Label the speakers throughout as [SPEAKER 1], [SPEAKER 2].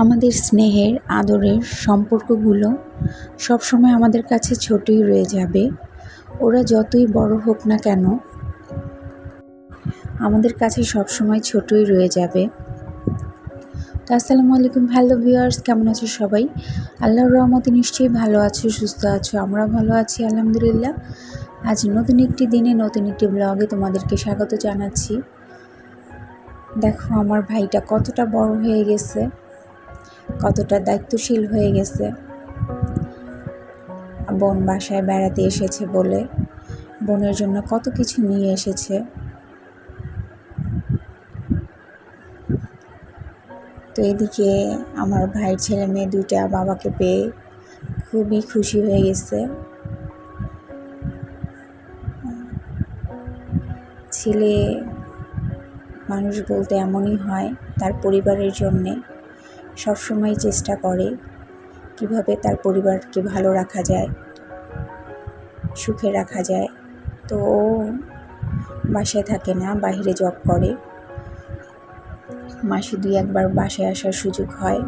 [SPEAKER 1] আমাদের স্নেহের, আদরের সম্পর্কগুলো সবসময় আমাদের কাছে ছোটই রয়ে যাবে। ওরা যতই বড় হোক না কেন আমাদের কাছে সবসময় ছোটই রয়ে যাবে। তো আসসালামু আলাইকুম, হ্যালো ভিউয়ার্স, কেমন আছো সবাই? আল্লাহর রহমতে নিশ্চয়ই ভালো আছো, সুস্থ আছো আমরা ভালো আছি, আলহামদুলিল্লাহ। আজ নতুন একটি দিনে, নতুন একটি ব্লগে তোমাদেরকে স্বাগত জানাচ্ছি। দেখো, আমার ভাইটা কতটা বড় হয়ে গেছে। কতটা দায়িত্বশীল হয়ে গেছে। বোন বাসায় বেড়াতে এসেছে বলে বোনের জন্য কত কিছু নিয়ে এসেছে। তো এদিকে আমার ভাইয়ের ছেলে মেয়ে দুইটা বাবাকে পেয়ে খুবই খুশি হয়ে গেছে। ছেলে মানুষ বলতে এমনই হয় তার পরিবারের জন্যে। সবসময় চেষ্টা করে কীভাবে তার পরিবারকে ভালো রাখা যায়, সুখে রাখা যায়। তো ও বাসায় থাকে না, বাইরে জব করে। মাসে দুই একবার বাসায় আসার সুযোগ হয়।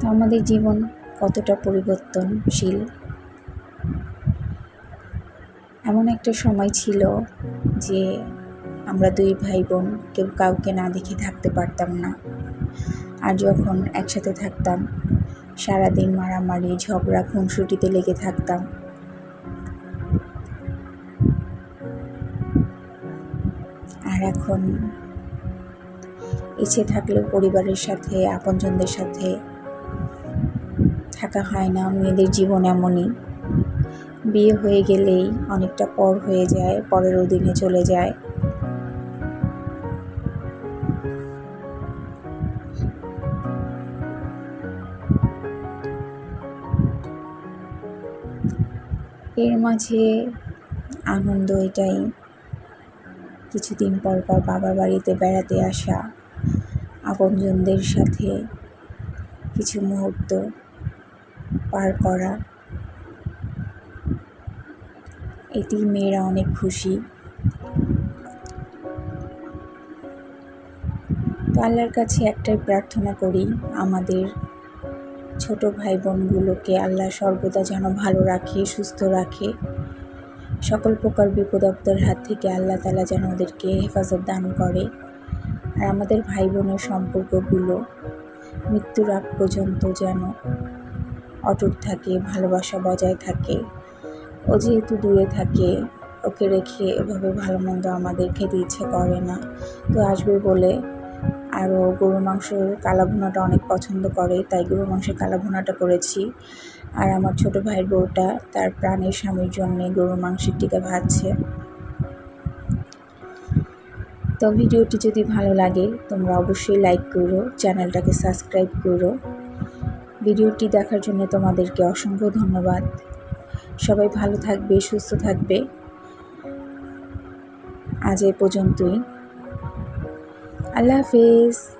[SPEAKER 1] তো আমাদের জীবন কতটা পরিবর্তনশীল। এমন একটা সময় ছিল যে আমরা দুই ভাই বোন কেউ কাউকে না দেখে থাকতে পারতাম না। আর যখন একসাথে থাকতাম, সারাদিন মারামারি, ঝগড়া, খুনসুটিতে লেগে থাকতাম। আর এখন ইচ্ছে থাকলেও পরিবারের সাথে, আপনজনদের সাথে থাকা হয় না, মেয়েদের জীবন এমনই। বিয়ে হয়ে গেলেই অনেকটা পর হয়ে যায়, পরের অধীনে চলে যায়। এর মাঝে আনন্দ এটাই। কিছুদিন পর পর বাবার বাড়িতে বেড়াতে আসা আপনজনদের সাথে কিছু মুহূর্ত পার করা। এতেই মেয়েরা অনেক খুশি। তো আল্লাহর কাছে একটাই প্রার্থনা করি, আমাদের ছোট ভাই বোনগুলোকে আল্লাহ সর্বদা যেন ভালো রাখে, সুস্থ রাখে। সকল প্রকার বিপদ হাত থেকে আল্লাহ তালা যেন ওদেরকে হেফাজত দান করে। আর আমাদের ভাই বোনের সম্পর্কগুলো মৃত্যুর আগ পর্যন্ত যেন অটুট থাকে, ভালোবাসা বজায় থাকে। ও যেহেতু দূরে থাকে, ওকে রেখে এভাবে ভালো মন্দ আমাদের খেতে ইচ্ছে করে না। তো আসবে বলে আরও গরুর মাংসের কালা ভুনাটা অনেক পছন্দ করে, তাই গরুর মাংসের কালা ভুনাটা করেছি। আর আমার ছোট ভাইয়ের বউটা, তার প্রাণের স্বামীর জন্যে গরুর মাংসের টিকা ভাজছে। তো ভিডিওটি যদি ভালো লাগে, তোমরা অবশ্যই লাইক করো, চ্যানেলটাকে সাবস্ক্রাইব করো। ভিডিওটি দেখার জন্য তোমাদেরকে অসংখ্য ধন্যবাদ। সবাই ভালো থাকবে, সুস্থ থাকবে। আজ এ পর্যন্তই। আল্লাহ হাফেজ।